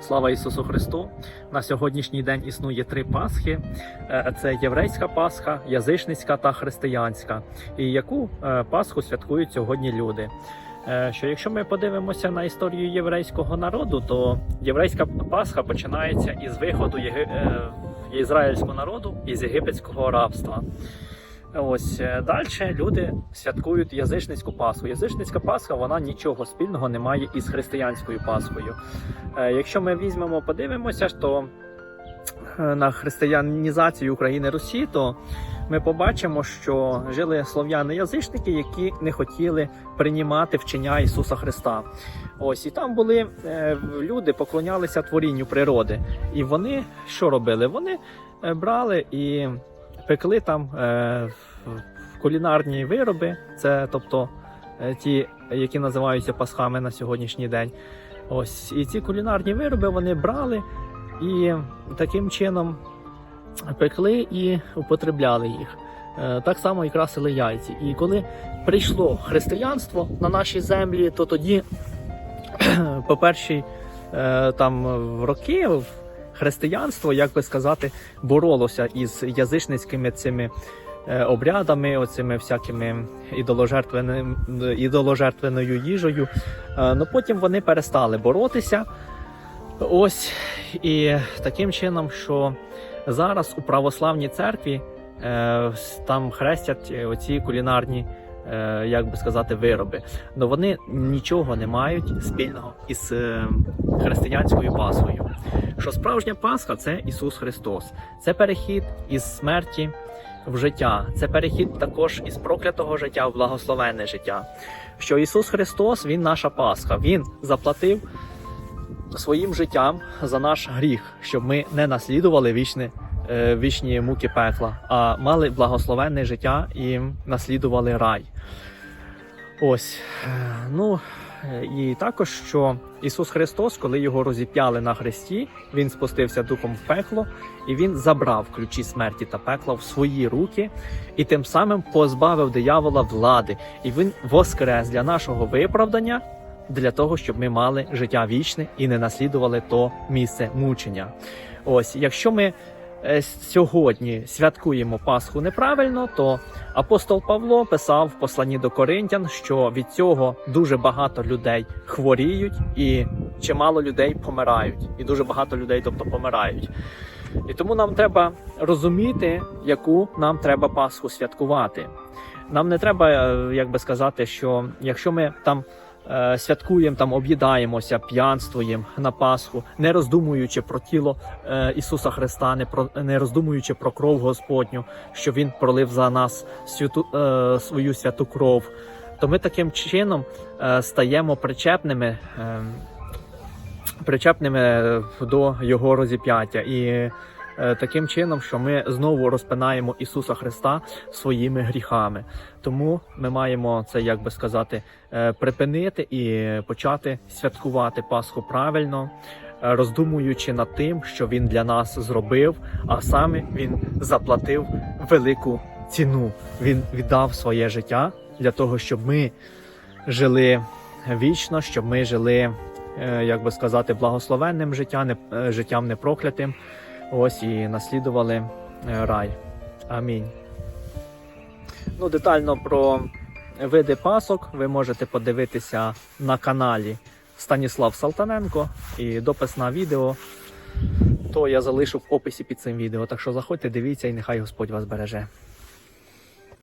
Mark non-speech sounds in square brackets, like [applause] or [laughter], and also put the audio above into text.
Слава Ісусу Христу! На сьогоднішній день існує три Пасхи: Е, це єврейська Пасха, язичницька та християнська. І яку е, Пасху святкують сьогодні люди? Е, Що якщо ми подивимося на історію єврейського народу, то єврейська Пасха починається із виходу Єги... ізраїльського народу із єгипетського рабства. Ось далі люди святкують язичницьку Пасху. Язичницька Пасха вона нічого спільного не має із християнською Пасхою. Е, Якщо ми візьмемо, подивимося, то е, на християнізацію України Русі, то ми побачимо, що жили слов'яни-язичники, які не хотіли приймати вчення Ісуса Христа. Ось і там були е, люди, поклонялися творінню природи. І вони що робили? Вони е, брали і пекли там е, кулінарні вироби, це тобто е, ті, які називаються пасхами на сьогоднішній день. Ось і ці кулінарні вироби вони брали і таким чином пекли і употребляли їх. Е, Так само і красили яйці. І коли прийшло християнство на наші землі, то тоді, [clears throat] по перші е, там роки, християнство, як би сказати, боролося із язичницькими цими обрядами, оцими всякими ідоложертвеною їжею. Е, Ну потім вони перестали боротися. Ось і таким чином, що зараз у православній церкві е, там хрестять е, оці кулінарні, е, як би сказати, вироби. але вони нічого не мають спільного із е, християнською Пасхою. Що справжня Пасха це Ісус Христос, це перехід із смерті в життя, це перехід також із проклятого життя в благословенне життя. Що Ісус Христос, Він наша Пасха, Він заплатив своїм життям за наш гріх, щоб ми не наслідували вічне, е, вічні муки пекла, а мали благословенне життя і наслідували рай. Ось. е, Ну е, і також, що Ісус Христос, коли його розіп'яли на хресті, Він спустився духом в пекло, і Він забрав ключі смерті та пекла в свої руки, і тим самим позбавив диявола влади. І він воскрес для нашого виправдання, для того, щоб ми мали життя вічне і не наслідували то місце мучення. Ось, якщо ми е, сьогодні святкуємо Пасху неправильно, то апостол Павло писав в посланні до Коринтян, що від цього дуже багато людей хворіють і чимало людей помирають, і дуже багато людей, тобто помирають. І тому нам треба розуміти, яку нам треба Пасху святкувати. Нам не треба, е, як би сказати, що якщо ми там е, святкуємо, там об'їдаємося, п'янствуємо на Пасху, не роздумуючи про тіло е, Ісуса Христа, не про не роздумуючи про кров Господню, що Він пролив за нас святу, е, свою святу кров, то ми таким чином стаємо причепними. Е, причепними до його розіп'яття і таким чином, що ми знову розпинаємо Ісуса Христа своїми гріхами. Тому ми маємо це, як би сказати, е, припинити і почати святкувати Пасху правильно. е, Роздумуючи над тим, що він для нас зробив, а саме він заплатив велику ціну. Він віддав своє життя для того, щоб ми жили вічно, щоб ми жили е, як би сказати, благословенним життя, не, е, життям непроклятим. Ось і наслідували е, рай. Амінь. Ну, детально про види пасок ви можете подивитися на каналі Станіслав Салтаненко і допис на відео. То я залишу в описі під цим відео. Так що заходьте, дивіться і нехай Господь вас береже.